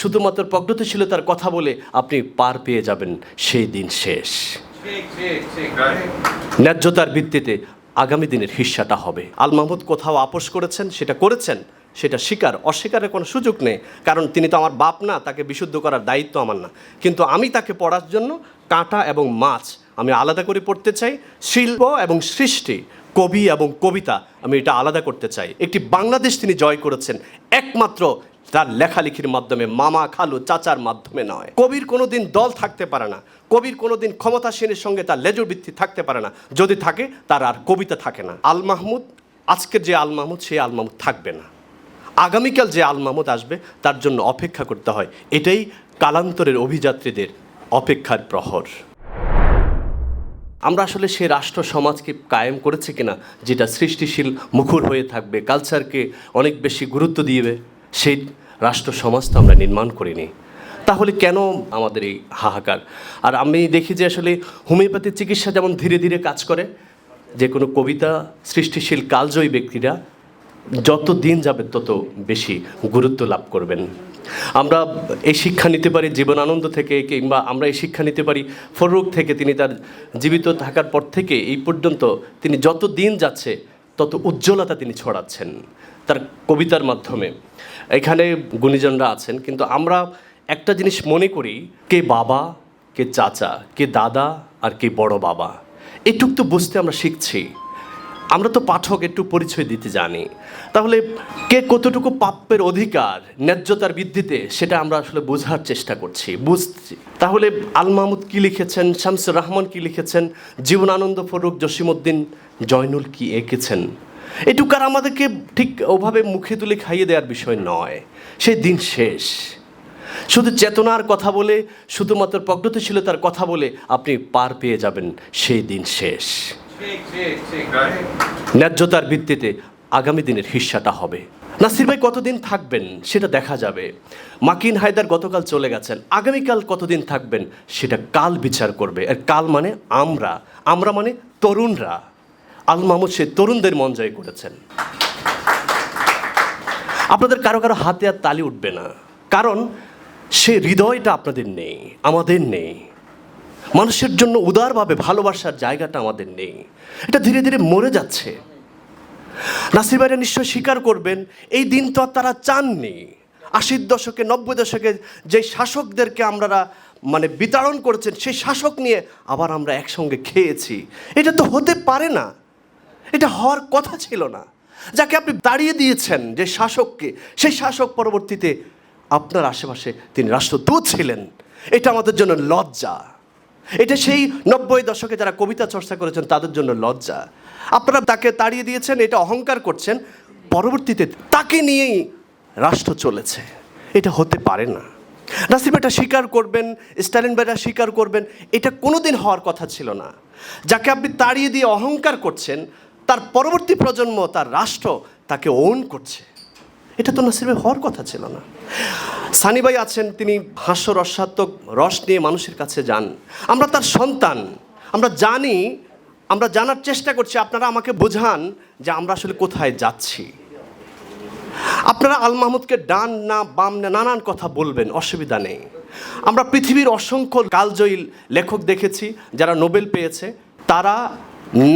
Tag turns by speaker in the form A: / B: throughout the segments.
A: শুধুমাত্র প্রজ্ঞতাশীলতার কথা বলে আপনি পার পেয়ে যাবেন সেই দিন শেষ। ন্যায্যতার ভিত্তিতে আগামী দিনের হিস্সাটা হবে। আল মাহমুদ কোথাও আপোষ করেছেন, সেটা করেছেন, সেটা স্বীকার, অস্বীকারের কোনো সুযোগ নেই। কারণ তিনি তো আমার বাপ না, তাকে বিশুদ্ধ করার দায়িত্ব আমার না। কিন্তু আমি তাকে পড়ার জন্য কাঁটা এবং মাছ আমি আলাদা করে পড়তে চাই, শিল্প এবং সৃষ্টি, কবি এবং কবিতা আমি এটা আলাদা করতে চাই। একটি বাংলাদেশ তিনি জয় করেছেন, একমাত্র তার লেখালেখির মাধ্যমে মামা খালু চাচার মাধ্যমে নয়। কবির কোনোদিন দল থাকতে পারে না। কবির কোনোদিন ক্ষমতাসীনের সঙ্গে তার লেজর ভিত্তি থাকতে পারে না। যদি থাকে, তার আর কবিতা থাকে না। আল মাহমুদ, আজকের যে আল মাহমুদ, সেই আল মাহমুদ থাকবে না। আগামীকাল যে আল মাহমুদ আসবে, তার জন্য অপেক্ষা করতে হয়। এটাই কালান্তরের অভিযাত্রীদের অপেক্ষার প্রহর। আমরা আসলে সে রাষ্ট্র সমাজকে কায়েম করেছি কিনা, যেটা সৃষ্টিশীল, মুখর হয়ে থাকবে কালচারকে অনেক বেশি গুরুত্ব দিবে সেই রাষ্ট্র সমাজ তো আমরা নির্মাণ করিনি। তাহলে কেন আমাদের এই হাহাকার? আর আমি দেখি যে আসলে হোমিওপ্যাথি চিকিৎসা যেমন ধীরে ধীরে কাজ করে, যে কোনো কবিতা, সৃষ্টিশীল কালজয়ী ব্যক্তিরা যত দিন যাবে তত বেশি গুরুত্ব লাভ করবেন। আমরা এই শিক্ষা নিতে পারি জীবনানন্দ থেকে, কিংবা আমরা এই শিক্ষা নিতে পারি ফরুক থেকে, তিনি তার জীবিত থাকার পর থেকে এই পর্যন্ত তিনি যত দিন যাচ্ছে তত উজ্জ্বলতা তিনি ছড়াচ্ছেন তার কবিতার মাধ্যমে। এখানে গুণীজনরা আছেন, কিন্তু আমরা একটা জিনিস মনে করি, কে বাবা, কে চাচা, কে দাদা আর কে বড় বাবা। এটুক তো বুঝতে আমরা শিখছি। আমরা তো পাঠক, একটু পরিচয় দিতে জানি। তাহলে কে কতটুকু প্রাপ্যের অধিকার, ন্যায্যতার ভিত্তিতে সেটা আমরা আসলে বোঝার চেষ্টা করছি, বুঝছি। তাহলে আল মাহমুদ কী লিখেছেন, শামসুর রহমান কী লিখেছেন, জীবনানন্দ ফরুক জসিমউদ্দিন জয়নুল কি এঁকেছেন? এটুকু আর আমাদেরকে ঠিক ওভাবে মুখে তুলে খাইয়ে দেওয়ার বিষয় নয়। সেই দিন শেষ। শুধু চেতনার কথা বলে, শুধুমাত্র প্রজ্ঞতাশীলতার কথা বলে আপনি পার পেয়ে যাবেন সেই দিন শেষ। ন্যায্যতার ভিত্তিতে আগামী দিনের হিস্সাটা হবে। নাসির ভাই কতদিন থাকবেন সেটা দেখা যাবে। মাকিন হায়দার গতকাল চলে গেছেন। আগামীকাল কতদিন থাকবেন সেটা কাল বিচার করবে। আর কাল মানে আমরা। আমরা মানে তরুণরা। আল মাহমুদ সে তরুণদের মন জয় করেছেন। আপনাদের কারও কারও হাতে আর তালি উঠবে না। কারণ সে হৃদয়টা আপনাদের নেই, আমাদের নেই। মানুষের জন্য উদারভাবে ভালোবাসার জায়গাটা আমাদের নেই। এটা ধীরে ধীরে মরে যাচ্ছে। নাসির ভাইরা নিশ্চয় স্বীকার করবেন, এই দিন তো আর তারা চাননি। আশির দশকে, নব্বই দশকে যে শাসকদেরকে আমরা মানে বিতাড়ন করেছেন, সেই শাসক নিয়ে আবার আমরা একসঙ্গে খেয়েছি। এটা তো হতে পারে না। এটা হওয়ার কথা ছিল না। যাকে আপনি দাঁড়িয়ে দিয়েছেন যে শাসককে, সেই শাসক পরবর্তীতে আপনার আশেপাশে তিনি রাষ্ট্রদূত ছিলেন। এটা আমাদের জন্য লজ্জা। এটা সেই নব্বই দশকে যারা কবিতা চর্চা করেছেন, তাদের জন্য লজ্জা। আপনারা তাকে তাড়িয়ে দিয়েছেন, এটা অহংকার করছেন, পরবর্তীতে তাকে নিয়েই রাষ্ট্র চলেছে। এটা হতে পারে না। নাসিম এটা স্বীকার করবেন স্টালিন ভাইরা স্বীকার করবেন, এটা কোনোদিন হওয়ার কথা ছিল না। যাকে আপনি তাড়িয়ে দিয়ে অহংকার করছেন তার পরবর্তী প্রজন্ম, তার রাষ্ট্র তাকে ওন করছে। এটা তো নাসির ভাই হওয়ার কথা ছিল না। সানি ভাই আছেন, তিনি হাস্য রসাত্মক রস নিয়ে মানুষের কাছে যান। আমরা তার সন্তান, আমরা জানি, আমরা জানার চেষ্টা করছি, আপনারা আমাকে বোঝান যে আমরা আসলে কোথায় যাচ্ছি। আপনারা আল মাহমুদকে ডান না বাম না নানান কথা বলবেন, অসুবিধা নেই। আমরা পৃথিবীর অসংখ্য কালজয়ী লেখক দেখেছি, যারা নোবেল পেয়েছে, তারা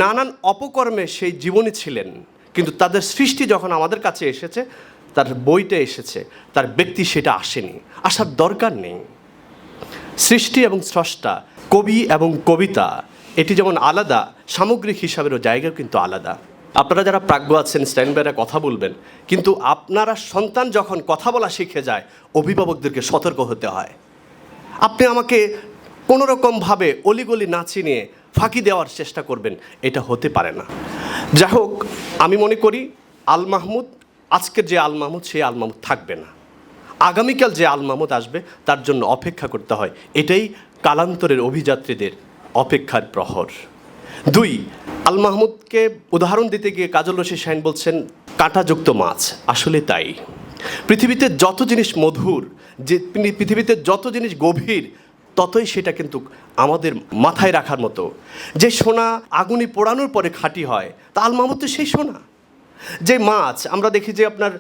A: নানান অপকর্মে সেই জীবনী ছিলেন, কিন্তু তাদের সৃষ্টি যখন আমাদের কাছে এসেছে, তার বইটা এসেছে, তার ব্যক্তি সেটা আসেনি, আসার দরকার নেই। সৃষ্টি এবং স্রষ্টা, কবি এবং কবিতা, এটি যেমন আলাদা, সামগ্রিক হিসাবেরও জায়গাও কিন্তু আলাদা। আপনারা যারা প্রাজ্ঞ আছেন স্ট্যান্ডবাইরা কথা বলবেন, কিন্তু আপনারা সন্তান যখন কথা বলা শিখে যায়, অভিভাবকদেরকে সতর্ক হতে হয়। আপনি আমাকে কোনোরকমভাবে অলিগলি না চিনিয়ে ফাঁকি দেওয়ার চেষ্টা করবেন, এটা হতে পারে না। যাই হোক, আমি মনে করি আল মাহমুদ, আজকের যে আল মাহমুদ, সেই আল মাহমুদ থাকবে না। আগামীকাল যে আল মাহমুদ আসবে, তার জন্য অপেক্ষা করতে হয়। এটাই কালান্তরের অভিযাত্রীদের অপেক্ষার প্রহর। দুই, আল মাহমুদকে উদাহরণ দিতে গিয়ে কাজল রশি শাইন বলছেন, কাঁটাযুক্ত মাছ, আসলে তাই। পৃথিবীতে যত জিনিস মধুর, যে পৃথিবীতে যত জিনিস গভীর ততই সেটা কিন্তু আমাদের মাথায় রাখার মতো। যে সোনা আগুনে পোড়ানোর পরে খাঁটি হয়, তা আলমামত তো সেই সোনা। যে মাছ, আমরা দেখি যে আপনার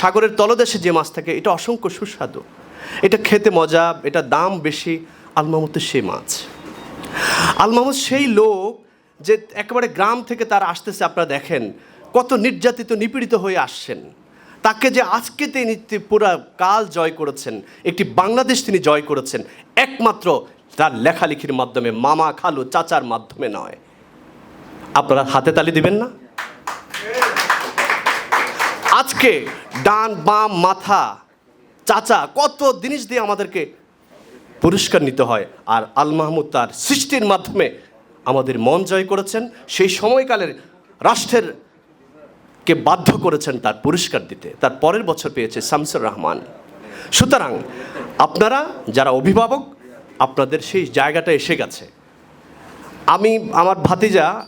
A: সাগরের তলদেশে যে মাছ থাকে, এটা অসংখ্য সুস্বাদু। এটা খেতে মজা, এটা দাম বেশি, আল মাহমুদের সেই মাছ। আলমামত সেই লোক যে একেবারে গ্রাম থেকে তার আসতেছে, আপনারা দেখেন, কত নির্যাতিত, নিপীড়িত হয়ে আসছেন। তাকে যে আজকে তিনি পুরা কাল জয় করেছেন, একটি বাংলাদেশ তিনি জয় করেছেন, একমাত্র তার লেখালেখির মাধ্যমে, মামা খালু চাচার মাধ্যমে নয়। আপনারা হাতে তালি দিবেন না? আজকে ডান বাম মাথা চাচা কত জিনিস দিয়ে আমাদেরকে পুরস্কার নিতে হয়, আর আল মাহমুদ তার সৃষ্টির মাধ্যমে আমাদের মন জয় করেছেন। সেই সময়কালের রাষ্ট্রের কে বাধ্য করেছেন তার পুরস্কার দিতে। তার পরের বছর পেয়েছে শামসুর রহমান। সুতরাং আপনারা যারা অভিভাবক, আপনাদের সেই জায়গাটা এসে গেছে। আমি, আমার ভাতিজা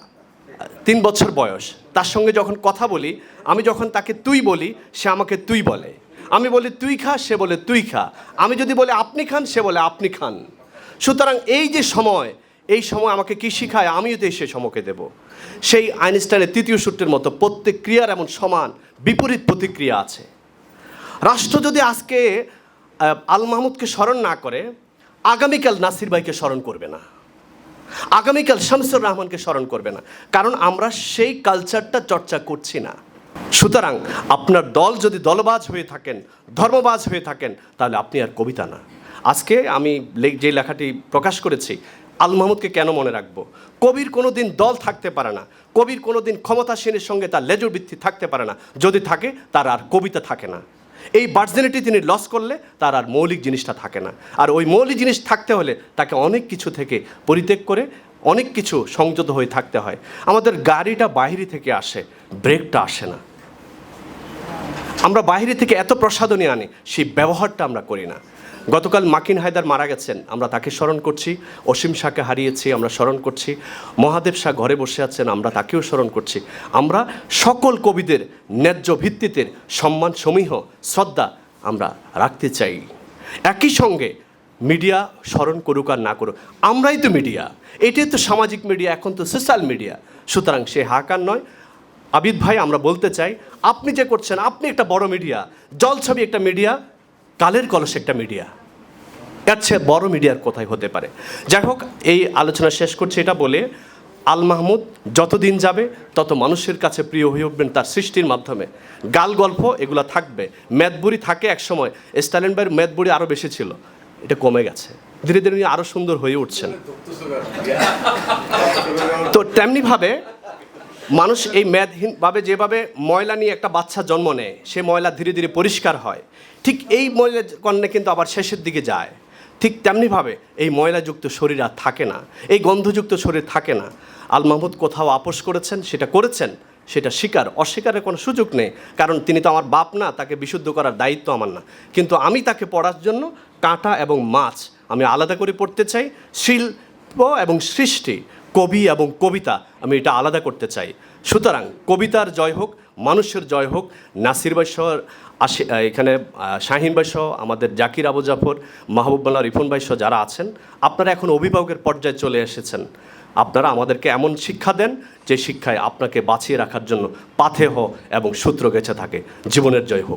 A: তিন বছর বয়স। তার সঙ্গে যখন কথা বলি, আমি যখন তাকে তুই বলি, সে আমাকে তুই বলে। আমি বলি, তুই খা? সে বলে, তুই খা। আমি যদি বলি, আপনি খান? সে বলে, আপনি খান। সুতরাং এই যে সময়, এই সময় আমাকে কি শিখায়, আমিও তো সে সময়কে দেব। সেই আইনস্টাইনের তৃতীয় সূত্রের মতো প্রত্যেক ক্রিয়ার এমন সমান বিপরীত প্রতিক্রিয়া আছে। রাষ্ট্র যদি আজকে আল মাহমুদকে স্মরণ না করে, আগামীকাল নাসির ভাইকে স্মরণ করবে না। আগামীকাল শামসুর রহমানকে স্মরণ করবে না। কারণ আমরা সেই কালচারটা চর্চা করছি না। সুতরাং আপনার দল যদি দলবাজ হয়ে থাকেন, ধর্মবাজ হয়ে থাকেন, তাহলে আপনি আর কবিতা না। আজকে আমি যে লেখাটি প্রকাশ করেছি আল মাহমুদকে কেন মনে রাখব? কবির কোনো দিন দল থাকতে পারে না। কবির কোনো দিন ক্ষমতাসীনের সঙ্গে তার লেজর বৃত্তি থাকতে পারে না। যদি থাকে, তার আর কবিতা থাকে না। এই ভার্জিনিটি তিনি লস করলে, তার আর মৌলিক জিনিসটা থাকে না। আর ওই মৌলিক জিনিস থাকতে হলে তাকে অনেক কিছু থেকে পরিত্যাগ করে, অনেক কিছু সংযত হয়ে থাকতে হয়। আমাদের গাড়িটা বাইরে থেকে আসে, ব্রেকটা আসে না। আমরা বাইরে থেকে এত প্রসাদনী আনি, সেই ব্যবহারটা আমরা করি না। গতকাল মাকিন হায়দার মারা গেছেন। আমরা তাকে স্মরণ করছি, অসীম শাহকে হারিয়েছি, আমরা স্মরণ করছি। মহাদেব শাহ ঘরে বসে আছেন, আমরা তাকেও স্মরণ করছি। আমরা সকল কবিদের ন্যায্য ভিত্তিতে সম্মান সমীহ, শ্রদ্ধা আমরা রাখতে চাই। একই সঙ্গে মিডিয়া স্মরণ করুক আর না করুক, আমরাই তো মিডিয়া। এটাই তো সামাজিক মিডিয়া, এখন তো সোশ্যাল মিডিয়া। সুতরাং সে হাকার নয়। আবিদ ভাই, আমরা বলতে চাই, আপনি যে করছেন, আপনি একটা বড় মিডিয়া, জলছবি একটা মিডিয়া কালের কলস একটা মিডিয়া এর চেয়ে বড় মিডিয়ার কোথায় হতে পারে? যাই হোক, এই আলোচনা শেষ করছি এটা বলে আল মাহমুদ, যতদিন যাবে তত মানুষের কাছে প্রিয় হয়ে উঠবেন তার সৃষ্টির মাধ্যমে। গাল গল্প, এগুলো থাকবে। ম্যাথবুড়ি থাকে একসময়। স্টালিন ভাইয়ের ম্যাথবুড়ি আরও বেশি ছিল। এটা কমে গেছে। ধীরে ধীরে উনি আরও সুন্দর হয়ে উঠছেন। তো তেমনিভাবে মানুষ এই মেদহীনভাবে যেভাবে ময়লা নিয়ে একটা বাচ্চা জন্ম নেয়, সে ময়লা ধীরে ধীরে পরিষ্কার হয়। ঠিক এই ময়লা কন্যা কিন্তু আবার শেষের দিকে যায়। ঠিক তেমনিভাবে এই ময়লাযুক্ত শরীর আর থাকে না, এই গন্ধযুক্ত শরীর থাকে না। আল মাহমুদ কোথাও আপোষ করেছেন, সেটা করেছেন, সেটা স্বীকার, অস্বীকারের কোনো সুযোগ নেই। কারণ তিনি তো আমার বাপ না, তাকে বিশুদ্ধ করার দায়িত্ব আমার না। কিন্তু আমি তাকে পড়ার জন্য কাঁটা এবং মাছ আমি আলাদা করে পড়তে চাই। শিল্প এবং সৃষ্টি কবি এবং কবিতা আমি এটা আলাদা করতে চাই। সুতরাং কবিতার জয় হোক, মানুষের জয় হোক, নাসির বাইশ্বর আশি এখানে শাহিন বাইসহ আমাদের জাকির আবু জাফর, মাহবুবুল্লাহ রিফুন বাইসহ যারা আছেন, আপনারা এখন অভিভাবকের পর্যায়ে চলে এসেছেন। আপনারা আমাদেরকে এমন শিক্ষা দেন যে শিক্ষায় আপনাকে বাঁচিয়ে রাখার জন্য পাথেহ এবং সূত্র গেছে থাকে। জীবনের জয় হোক।